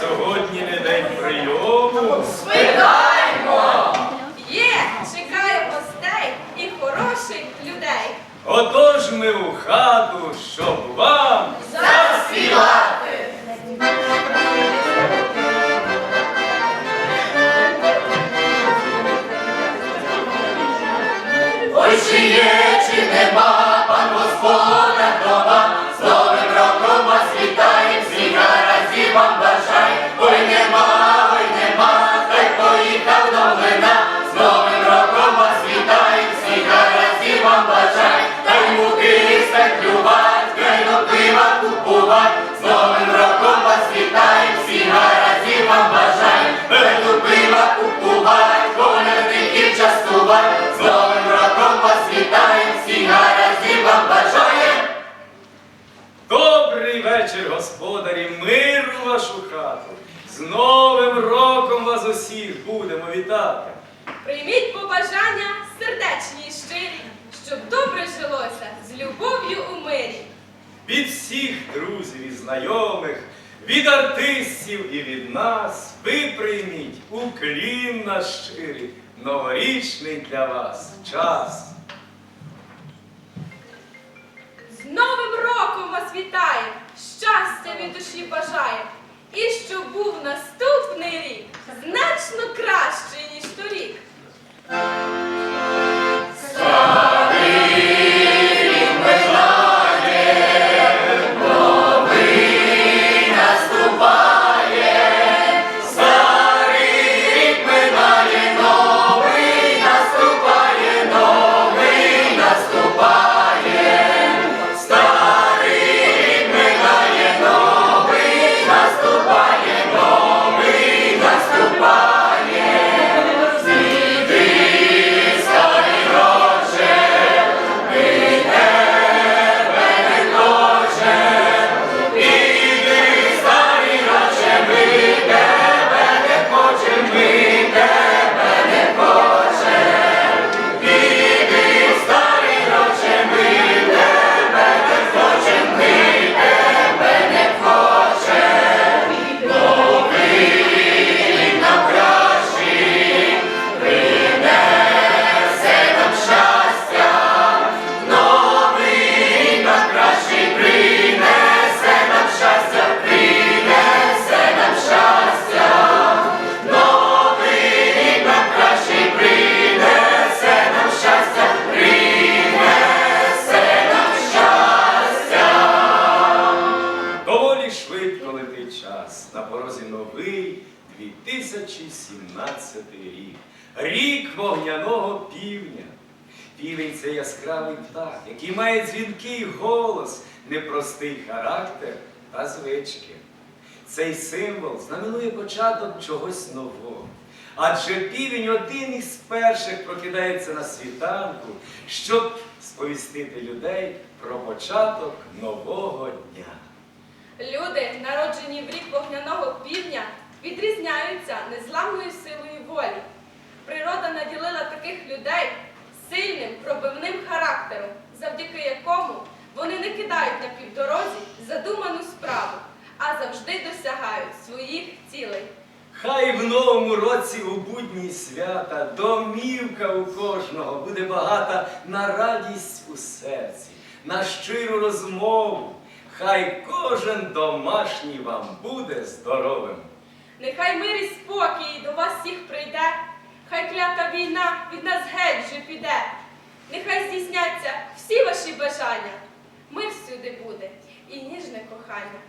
сьогодні не день прийому. Спитаймо! Є, чекає гостей і хороших людей. Отож ми у хату, щоб вам Заспівати! Ой, чи є, чи нема, господарі, миру вашу хату. З Новим роком вас усіх будемо вітати. Прийміть побажання сердечні й щирі, щоб добре жилося з любов'ю у мирі. Від всіх друзів і знайомих, від артистів і від нас ви прийміть уклін наш щирий, новорічний для вас час. Щастя від душі бажає. І щоб був наступний рік значно кращий, час. На порозі новий 2017 рік. Рік вогняного півня. Півень це яскравий птах, який має дзвінкий голос, непростий характер та звички. Цей символ знаменує початок чогось нового. Адже півень один із перших прокидається на світанку, щоб сповістити людей про початок нового дня. Люди, народжені в рік вогняного півдня, відрізняються незламною силою волі. Природа наділила таких людей сильним пробивним характером, завдяки якому вони не кидають на півдорозі задуману справу, а завжди досягають своїх цілей. Хай в новому році у будні свята домівка у кожного буде багата на радість у серці, на щиру розмову. Хай кожен домашній вам буде здоровим. Нехай мир і спокій до вас всіх прийде, хай клята війна від нас геть же піде. Нехай здійсняться всі ваші бажання. Мир всюди буде і ніжне кохання.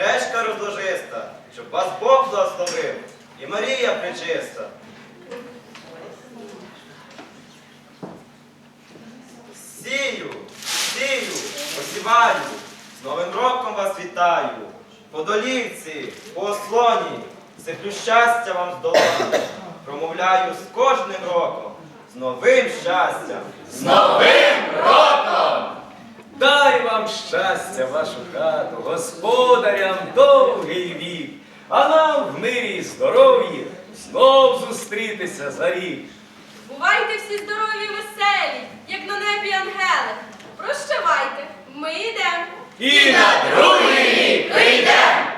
Гречка розложиста, щоб вас Бог благословив, і Марія пречиста. Сію, сію, посіваю, з Новим роком вас вітаю. По долівці, по ослоні, сиплю щастя вам здолати. Промовляю з кожним роком, з новим щастям. З Новим роком! Дай вам щастя, вашу хату, господарям довгий вік, а нам в мирі здоров'ї знов зустрітися за рік. Бувайте всі здорові і веселі, як на небі ангели. Прощавайте, ми йдемо. І на другий рік прийдемо.